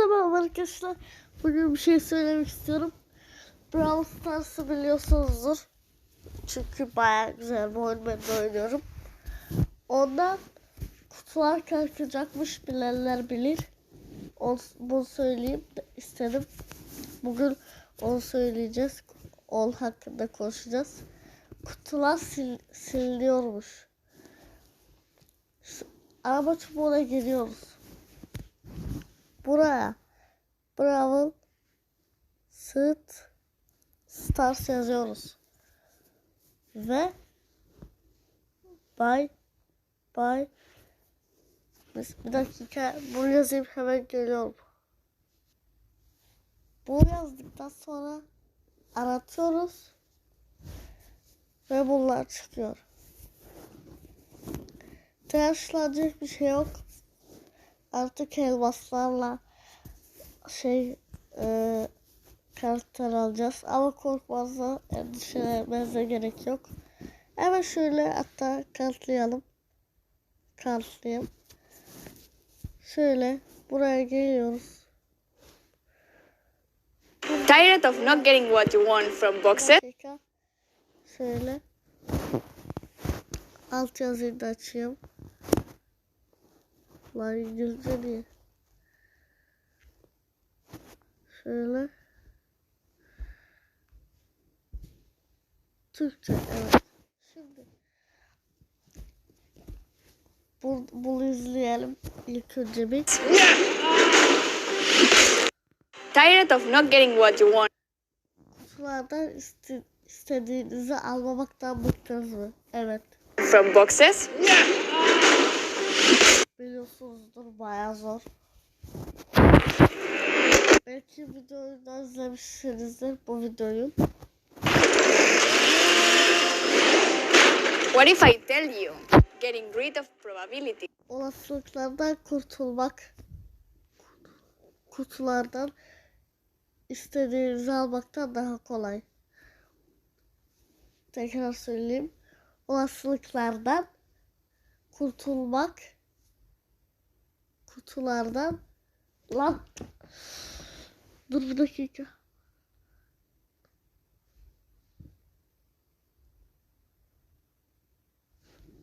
Hepinize merhaba arkadaşlar. Bugün bir şey söylemek istiyorum. Brawl Stars'ı biliyorsunuzdur. Çünkü baya güzel bir oyun ben de oynuyorum. Ondan kutular kalkacakmış bilenler bilir. Onu, bunu söyleyeyim istedim. Bugün onu söyleyeceğiz. Ol hakkında konuşacağız. Kutular sil, siliniyormuş. Araba çubuğuna giriyoruz. Buraya Bravo Sıt Stars yazıyoruz. Ve Bay Bay Bir dakika bunu yazayım hemen geliyorum. Bunu yazdıktan sonra aratıyoruz ve bunlar çıkıyor. Terslenecek bir şey yok. Artık elmaslarla şey e, karakter alacağız. Ama korkmazsa endişelenmenize gerek yok. Hemen şöyle hatta kartlayalım. Kartlayayım. Şöyle buraya geliyoruz. Tired of not getting what you want from boxes? Şöyle. Alt yazıyı da açayım. Lan İngilizce diye. Şöyle. Türkçe evet. Şimdi. Bu, bunu izleyelim ilk önce bir. Tired of not getting what you want Kutulardan iste, istediğinizi almamaktan bıktınız mı? Evet. from boxes? Biliyorsunuzdur bayağı zor. Belki videoyu da izlemişsinizdir bu videoyu. What if I tell you getting rid of probability Olasılıklardan kurtulmak, kutulardan istediğinizi almaktan daha kolay. Tekrar söyleyeyim. Olasılıklardan kurtulmak, kutulardan lan dur bir dakika.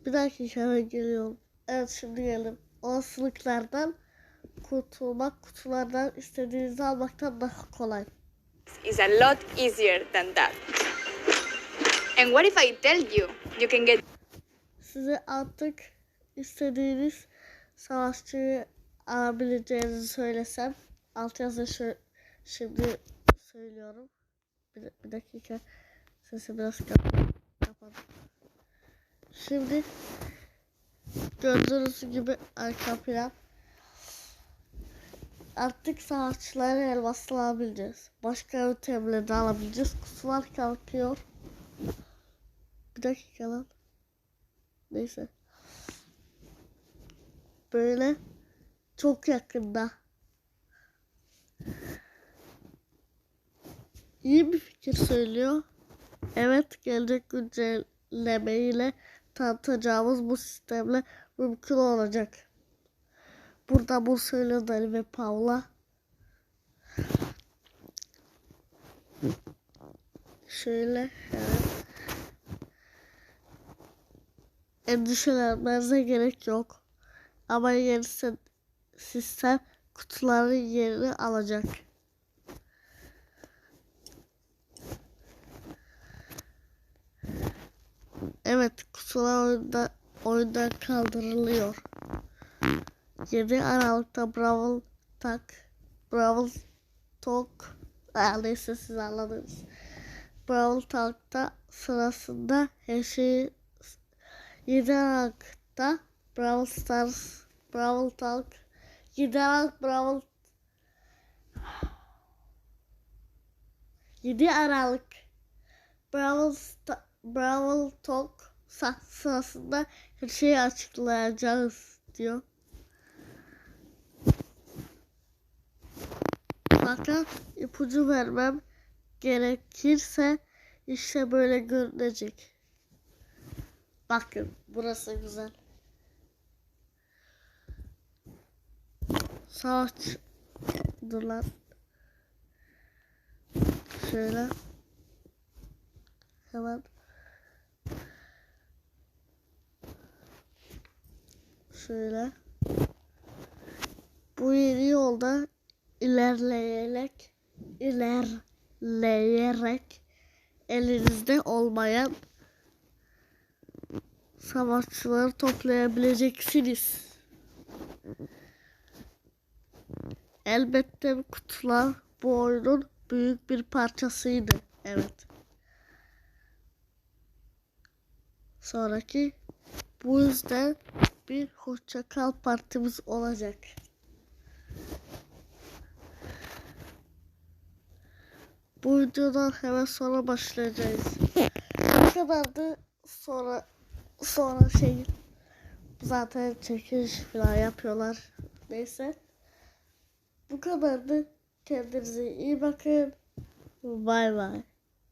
Bir dakika hemen geliyorum. Evet şimdi geldim. Olasılıklardan kurtulmak, kutulardan istediğinizi almaktan daha kolay. is a lot easier than that. And what if I tell you you can get Size artık istediğiniz savaşçıyı alabileceğinizi söylesem. Alt yazı şu, şimdi söylüyorum. Bir, bir dakika. Sesi biraz kapat. kapat. Şimdi gördüğünüz gibi arka plan. Artık savaşçıları elmasla alabileceğiz. Başka yöntemle de alabileceğiz. Kutular kalkıyor. Bir dakika lan. Neyse. Böyle çok yakında. İyi bir fikir söylüyor. Evet gelecek güncellemeyle tanıtacağımız bu sistemle mümkün olacak. Burada bu söylüyor Dani ve Paula. Şöyle evet. Endişelenmenize gerek yok. Ama yeni si- sistem kutuların yerini alacak. Evet kutular oyunda, oyundan kaldırılıyor. 7 Aralık'ta Brawl Tak Brawl Talk Aa, neyse siz anladınız. Brawl Talk'ta sırasında her şeyi 7 Aralık'ta Brawl Stars Brawl Talk 7 Aralık Brawl 7 Aralık Brawl, Brawl Talk sırasında her şeyi açıklayacağız diyor. Fakat ipucu vermem gerekirse işte böyle görünecek. Bakın burası güzel. Savaş Dur lan. Şöyle. Hemen. Şöyle. Bu yeni yolda ilerleyerek ilerleyerek elinizde olmayan savaşçıları toplayabileceksiniz. Elbette kutular bu oyunun büyük bir parçasıydı. Evet. Sonraki bu yüzden bir hoşça kal partimiz olacak. Bu videodan hemen sonra başlayacağız. Ne kadardı sonra sonra şey zaten çekiliş falan yapıyorlar. Neyse. Bu kadardı. Kendinize iyi bakın. Bay bay.